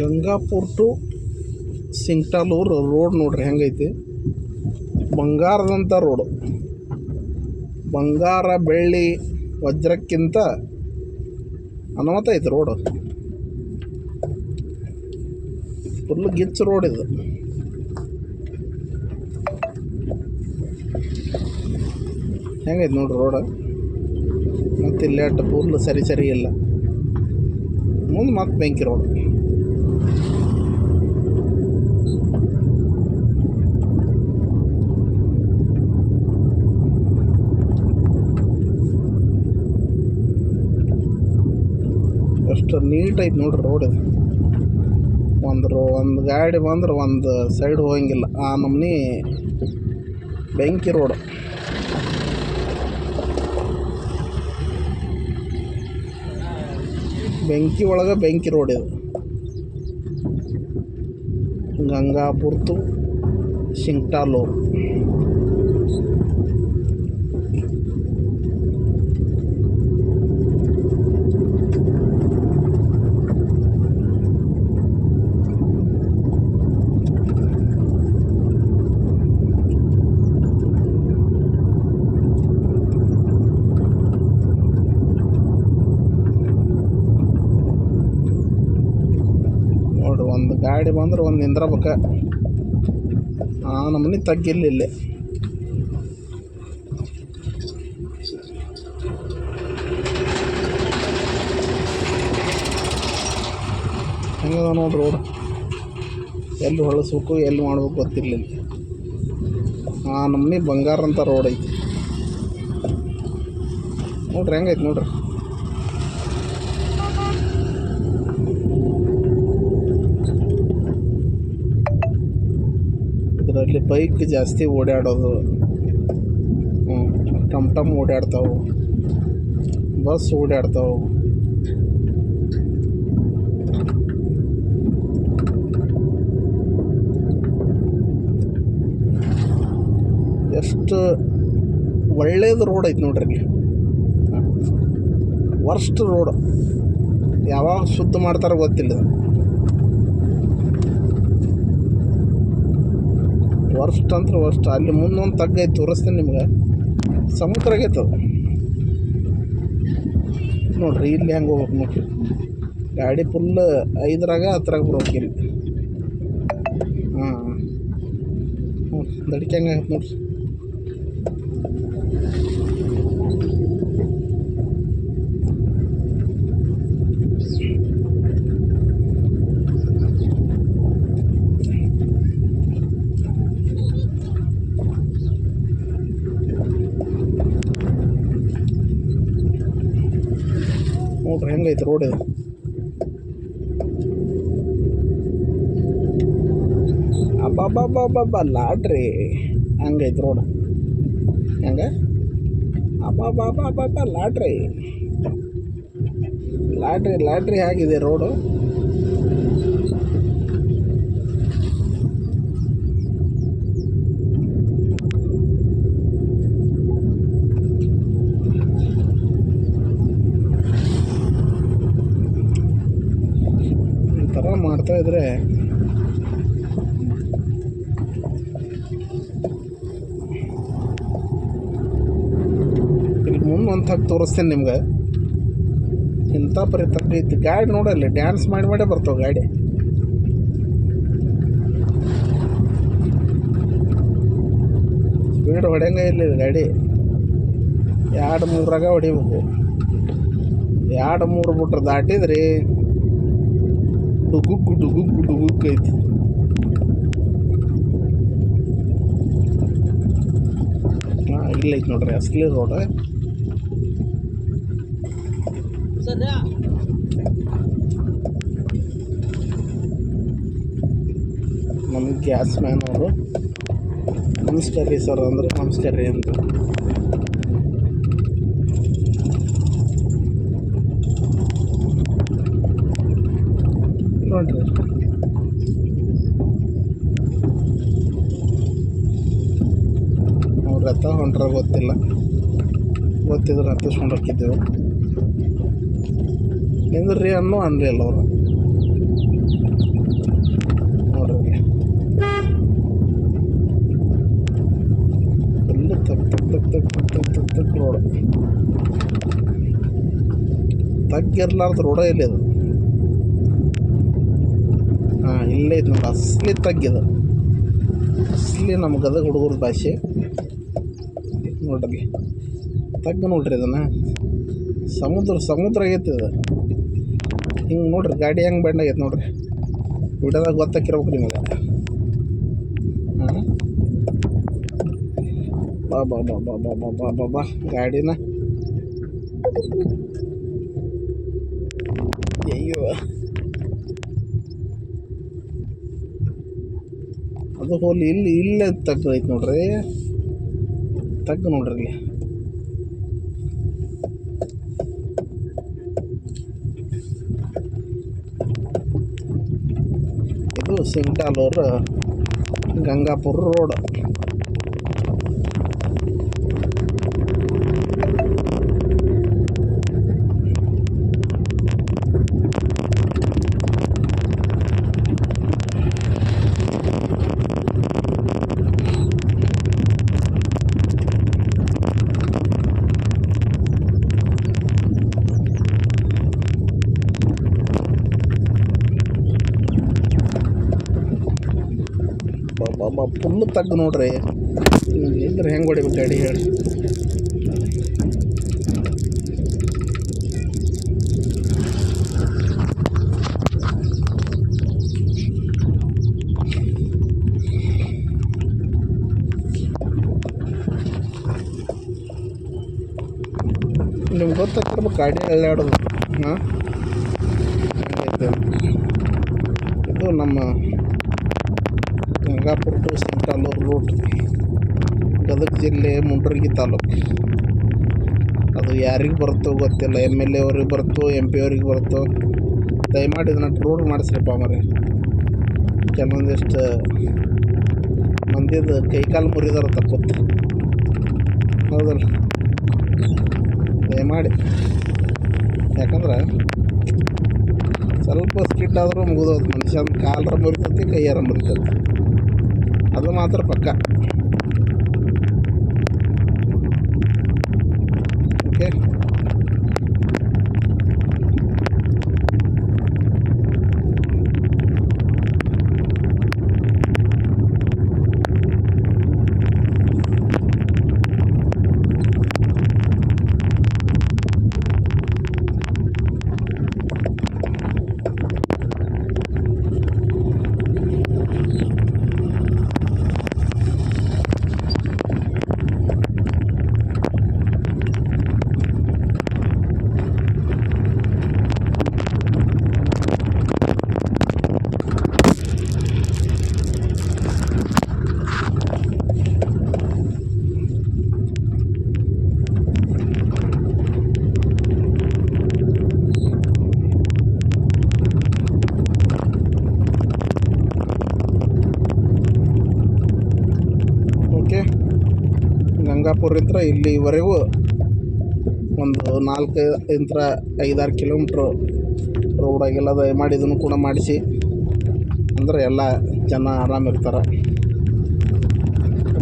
ಗಂಗಾಪುರ್ to Singtaluru road ನೋಡ್ರಿ ಹೆಂಗೈತಿ. ಬಂಗಾರದಂಥ ರೋಡು. ಬಂಗಾರ, ಬೆಳ್ಳಿ, ವಜ್ರಕ್ಕಿಂತ ಅನುಮತ ಐತೆ ರೋಡು. ಫುಲ್ ಗಿಚ್ ರೋಡ್ ಇದು. ಹೆಂಗೈತೆ ನೋಡ್ರಿ ರೋಡ? ಮತ್ತು ಇಲ್ಲಿ ಅಡ್ಡ ಫುಲ್ ಸರಿ ಸರಿ ಇಲ್ಲ. ಮುಂದೆ ಮತ್ತೆ ಬೆಂಕಿ ರೋಡ್. ಎಷ್ಟು ನೀಟ್ ಐತೆ ನೋಡ್ರಿ ರೋಡ್ ಒಂದು ರೋ ಒಂದು ಗಾಡಿ ಬಂದ್ರೆ ಒಂದು ಸೈಡ್ ಹೋಗಂಗಿಲ್ಲ. ಆ ನಮ್ನಿ ಬೆಂಕಿ ರೋಡ್ ಬೆಂಕಿ ಒಳಗೆ ಬೆಂಕಿ ರೋಡ್ ಇದು. ಗಂಗಾಪುರ್ ಟು ನೋಡ್ರಿ ಒಂದು ಗಾಡಿ ಬಂದ್ರೆ ಒಂದು ನಿಂದ್ರಬೇಕ. ಆ ನಮ್ಮನೆ ತಗ್ಗಿಲ್ಲ ಇಲ್ಲಿ ಹೆಂಗದ ನೋಡಿ ರೋಡ್? ಎಲ್ಲಿ ಹೊಳಸ್ಬೇಕು, ಎಲ್ಲಿ ಮಾಡ್ಬೇಕು ಗೊತ್ತಿರಲಿಲ್ಲ. ಆ ನಮ್ಮನೆ ಬಂಗಾರ ಅಂತ ರೋಡ್ ಐತಿ. ನೋಡ್ರಿ, ಹೆಂಗೈತೆ ನೋಡ್ರಿ. ಇದರಲ್ಲಿ ಬೈಕ್ ಜಾಸ್ತಿ ಓಡಾಡೋದು ಟಮ್ ಟಮ್ ಓಡಾಡ್ತಾವೆ ಬಸ್ ಓಡಾಡ್ತಾವೆ ಎಷ್ಟು ಒಳ್ಳೇದು ರೋಡ್ ಐತೆ ನೋಡ್ರಿ ಇಲ್ಲಿ ವರ್ಸ್ಟ್ ರೋಡ್ ಯಾವಾಗ ಶುದ್ಧ ಮಾಡ್ತಾರೋ ಗೊತ್ತಿಲ್ಲ. ವರ್ಸ್ಟ್ ಅಂದ್ರೆ ವರ್ಸ್ಟ್ ಅಲ್ಲಿ ಮುಂದೊಂದು ತಗ್ಗ ಐತೆ ತೋರಿಸ್ತೀನಿ ನಿಮ್ಗೆ. ಸಮುದ್ರ ಆಗೈತೆ ಅದು. ನೋಡ್ರಿ, ಇಲ್ಲಿ ಹೆಂಗೆ ಹೋಗ್ಬೇಕು ನೋಡ್ರಿ. ಗಾಡಿ ಫುಲ್ ಐದರಾಗ, ಹತ್ರಾಗ ಬರ್ಬೇಕು ಇಲ್ಲಿ. ಹಾಂ ಹ್ಞೂ ದಡಿಕೆ ಹೆಂಗೆ ನೋಡ್ರಿ ನೋಡ್ರಿ ಹೆಂಗೈತೆ ರೋಡ್ ಅಬ್ಬಬ್ಬಬ್ಬಬ್ಬ ಲಾಡ್ರಿ. ಹಂಗೈತೆ ರೋಡ್ ಹೆಂಗ? ಅಬ್ಬಬ್ಬಬ್ಬಬ್ಬ ಲಾಡ್ರಿ. ಲಾಡ್ರಿ ಲಾಡ್ರಿ ಆಗಿದೆ ರೋಡು ಮಾಡ್ತಾ ಇದ್ರೆ ಇಲ್ಲಿ ಮುಂದೆ ಒಂದು ತಗ್ಗಿ ತೋರಿಸ್ತೀನಿ ನಿಮ್ಗೆ. ಇಂಥ ಪರಿ ಇತ್ತು. ಗಾಡಿ ನೋಡಲ್ಲಿ ಡ್ಯಾನ್ಸ್ ಮಾಡಿ ಮಾಡೇ ಬರ್ತಾವೆ ಗಾಡಿ. ಸ್ಪೀಡ್ ಹೊಡೆಯಂಗೆ ಇಲ್ಲ ರೀ ಗಾಡಿ. ಎರಡು ಮೂರಾಗ ಹೊಡಿಬೇಕು. ಎರಡು ಮೂರು ಬಿಟ್ರೆ ದಾಟಿದ್ರಿ. ಡುಗುಕ್ ಡುಗುಕ್ ಡುಗುಕ್ ಐತಿ ಹಾಂ ಇಲ್ಲೈತಿ ನೋಡ್ರಿ ಅಸ್ಲಿ ರೋಡ್ ನಮ್ಮ ಗ್ಯಾಸ್ ಮ್ಯಾನ್ ಅವರು ನಮಸ್ಕಾರ ರೀ ಸರ್ ಅಂದ್ರೆ ನಮಸ್ಕಾರ ರೀ ಅಂತ ನೋಡಿರಿ ಅವ್ರ ರಥ ಹೊಂಟ್ರ ಗೊತ್ತಿಲ್ಲ. ಗೊತ್ತಿದ್ರೆ ಹತ್ತಿಸ್ಕೊಂಡು ಹಾಕಿದ್ದೆವು. ನಿಂದ್ರಿ ಅನ್ನೋ ಅನ್ಲಿಲ್ಲ ಅವರು. ನೋಡ್ರಿ ಎಲ್ಲ ತಕ್ ತಕ್ ತಕ್ ತಕ್ ತಕ್ ತಕ್ ತಕ್ ತಕ್ ರೋಡ್ ತಗ್ಗಿರ್ಲಾರ್ದು ರೋಡ ಎಲ್ಲಿ ಅದು? ಹಾಂ ಇಲ್ಲೇ ಇದು ನೋಡಿ ಅಸ್ಲಿ ತಗ್ಗಿದು ಅಸ್ಲಿ ನಮ್ಮ ಗದಗ ಹುಡುಗರ ಭಾಷೆ ನೋಡ್ರಿ ತಗ್ಗ ನೋಡ್ರಿ ಇದನ್ನು ಸಮುದ್ರ ಸಮುದ್ರ ಆಗೈತಿ ಇದು ಹಿಂಗೆ ನೋಡ್ರಿ ಗಾಡಿ ಹೆಂಗೆ ಬೆಂಡ್ ಆಗೈತೆ ನೋಡ್ರಿ ವಿಡಿಯೋದಾಗ ಗೊತ್ತಾಕಿರ್ಬೇಕು ನಿಮಗೆ ಬಾ ಬಾ ಬಾ ಬಾ ಬಾ ಬಾ ಬಾ ಬಾ ಬಾ ಗಾಡಿನ ಅದು ಹೋಲಿ ಇಲ್ಲಿ ಇಲ್ಲೇ ತಗ್ಗೈತೆ ನೋಡ್ರಿ. ತಗ್ಗ ನೋಡ್ರಿ ಇಲ್ಲಿ. ಇದು ಸಿಂಗ್ಟಾಲೂರು ಗಂಗಾಪುರ ರೋಡ್. ಫುಲ್ಲು ತಗ್ಗು ನೋಡ್ರಿ. ಇದ್ರೆ ಹೆಂಗೆ ಹೊಡಿಬೇಕು ಗಾಡಿ ಹೇಳಿ. ನಿಮ್ಗೆ ಗೊತ್ತಾಗ್ತಿರ್ಬೇಕು ಗಾಡಿ ಅಲ್ಲಾಡೋದು. ಹಾಂ? ಇದು ನಮ್ಮ ಗಂಗಾಪುರ ಟು ಸಿಂಗ್ಟಾಲೂರು ರೂಟ್ ಗದಗ ಜಿಲ್ಲೆ ಮುಂಡ್ರಗಿ ತಾಲೂಕು. ಅದು ಯಾರಿಗೆ ಬರುತ್ತೋ ಗೊತ್ತಿಲ್ಲ. ಎಂ ಎಲ್ ಎ ಅವ್ರಿಗೆ ಬರುತ್ತೋ ಎಂ ಪಿ ಅವ್ರಿಗೆ ಬರುತ್ತೋ. ದಯಮಾಡಿ ಇದನ್ನ ರೋಡ್ ಮಾಡಿಸ್ರಿಪ್ಪ ಮರಿ ಕೆಲವೊಂದಿಷ್ಟು ಮಂದಿದು ಕೈಕಾಲು ಮುರಿದಾರ ತಪ್ಪುತ್ತೆ ಹೌದಲ್ಲ? ದಯಮಾಡಿ. ಯಾಕಂದ್ರೆ ಸ್ವಲ್ಪ ಸ್ಕಿಟ್ ಆದರೂ ಮುಗಿದೋದು ಮನುಷ್ಯನ ಕಾಲರ ಮುರಿತೈತಿ, ಕೈಯಾರ ಮುರಿತೈತಿ. അത് മാത്രം പക്ക. ಗಂಗಾಪುರದಿಂದ ಇಲ್ಲಿವರೆಗೂ ಒಂದು ನಾಲ್ಕು ಇಂತ್ರ ಐದಾರು ಕಿಲೋಮೀಟ್ರು ರೋಡಾಗೆಲ್ಲ ಅದು ಇದನ್ನು ಕೂಡ ಮಾಡಿಸಿ. ಅಂದ್ರೆ ಎಲ್ಲ ಜನ ಆರಾಮಿರ್ತಾರೆ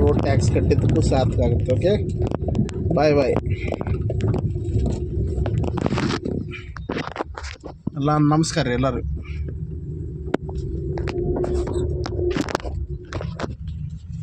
ರೋಡ್ ಟ್ಯಾಕ್ಸ್ ಕಟ್ಟಿದ್ದಕ್ಕೂ ಸಾರ್ಥಕ ಆಗುತ್ತೆ ಓಕೆ ಬಾಯ್ ಬಾಯ್ ಎಲ್ಲ ನಮಸ್ಕಾರ ರೀ ಎಲ್ಲರಿಗೂ.